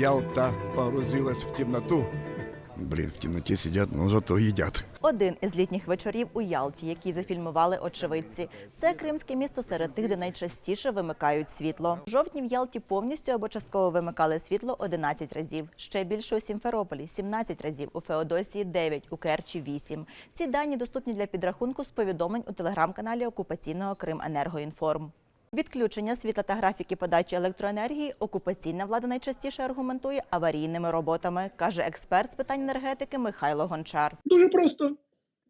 Ялта погрузилась в темноту. Блин, в темноте сидят, но зато едят. Один із літніх вечорів у Ялті, який зафільмували очевидці. Це кримське місто серед тих, де найчастіше вимикають світло. В жовтні в Ялті повністю або частково вимикали світло 11 разів. Ще більше у Сімферополі 17 разів, у Феодосії 9, у Керчі 8. Ці дані доступні для підрахунку з повідомлень у телеграм-каналі окупаційного Крименергоінформ. Відключення світла та графіки подачі електроенергії окупаційна влада найчастіше аргументує аварійними роботами, каже експерт з питань енергетики Михайло Гончар. Дуже просто.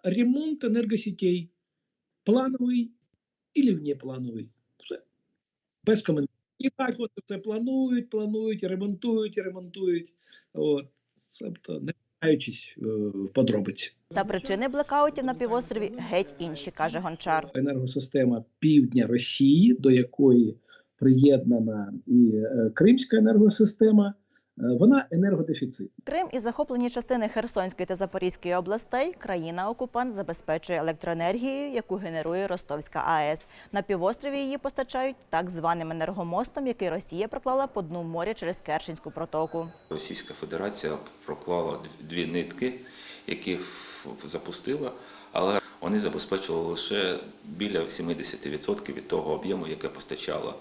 Ремонт енергосетей. Плановий і внеплановий. Все. Без коментарів. І так от це планують, планують, ремонтують, ремонтують. От. Тобто, не вдаючись е, в подробиці. Та причини блекаутів на півострові геть інші, каже Гончар. Енергосистема півдня Росії, до якої приєднана і е, Кримська енергосистема, вона енергодефіцитна. Крим і захоплені частини Херсонської та Запорізької областей країна-окупант забезпечує електроенергією, яку генерує Ростовська АЕС. На півострові її постачають так званим енергомостом, який Росія проклала по дну моря через Керченську протоку. Російська Федерація проклала дві нитки, які запустила, але вони забезпечували лише біля 70% від того об'єму, яке постачала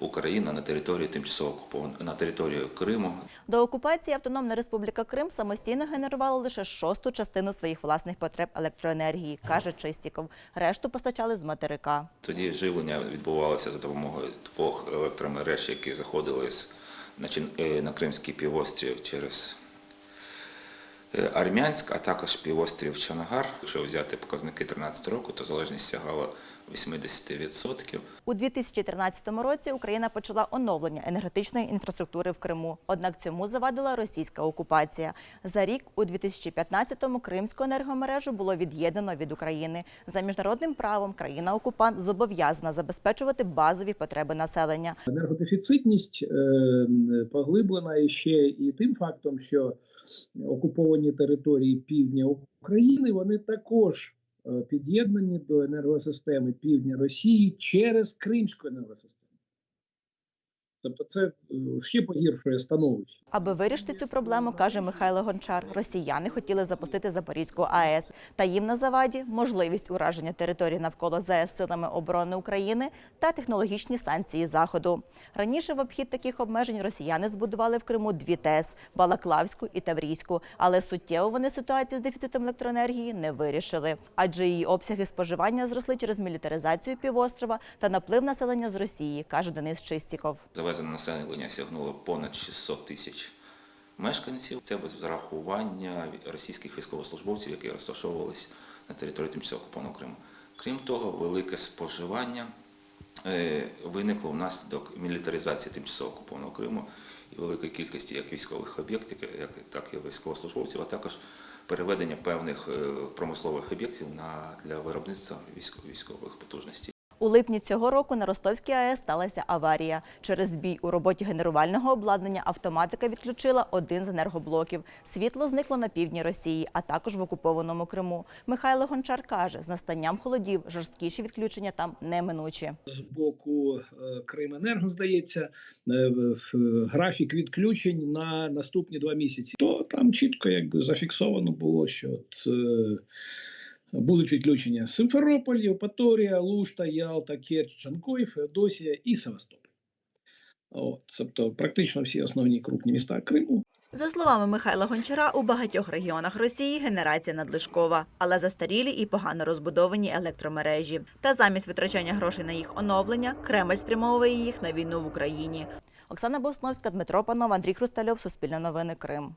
Україна на території тимчасово окупованої на територію Криму. До окупації Автономна Республіка Крим самостійно генерувала лише шосту частину своїх власних потреб електроенергії, каже Чистіков. Решту постачали з материка. Тоді живлення відбувалося за допомогою двох електромереж, які заходили з на, е, Кримський півострів через Армянськ, а також півострів Чонгар. Якщо взяти показники 2013 року, то залежність сягала 80%. У 2013 році Україна почала оновлення енергетичної інфраструктури в Криму. Однак цьому завадила російська окупація. За рік у 2015-му Кримську енергомережу було від'єднано від України. За міжнародним правом країна-окупант зобов'язана забезпечувати базові потреби населення. Енергодефіцитність е, поглиблена іще і тим фактом, що окуповані території півдня України вони також е, під'єднані до енергосистеми півдня Росії через Кримську енергосистему. Тобто це ще погіршує становище. Аби вирішити цю проблему, каже Михайло Гончар, росіяни хотіли запустити Запорізьку АЕС. Та їм на заваді можливість ураження території навколо ЗАЕС силами оборони України та технологічні санкції Заходу. Раніше в обхід таких обмежень росіяни збудували в Криму дві ТЕС – Балаклавську і Таврійську. Але суттєво вони ситуацію з дефіцитом електроенергії не вирішили, адже її обсяги споживання зросли через мілітаризацію півострова та наплив населення з Росії, каже Денис Чистіков. Завезене населення сягнуло понад 600 тисяч мешканців. Це без врахування російських військовослужбовців, які розташовувалися на території тимчасово окупованого Криму. Крім того, велике споживання е, виникло внаслідок мілітаризації тимчасово окупованого Криму і великої кількості як військових об'єктів, так і військовослужбовців, а також переведення певних е, промислових об'єктів для виробництва військо- військових потужностей. У липні цього року на Ростовській АЕС сталася аварія. Через збій у роботі генерувального обладнання автоматика відключила один з енергоблоків. Світло зникло на півдні Росії, а також в окупованому Криму. Михайло Гончар каже, з настанням холодів жорсткіші відключення там неминучі. з боку е, Крименерго, здається, е, графік відключень на наступні два місяці. То там чітко якби зафіксовано було, що от, е, будуть відключення Симферополь, Євпаторія, Лушта, Ялта, Керчь, Чанкой, Феодосія і Севастополь. От, тобто практично всі основні крупні міста Криму За словами Михайла Гончара, у багатьох регіонах Росії генерація надлишкова, але застарілі і погано розбудовані електромережі. Та замість витрачання грошей на їх оновлення Кремль спрямовує їх на війну в Україні. Оксана Босновська, Дмитро Панов, Андрій Хрустальов, Суспільне новини Крим.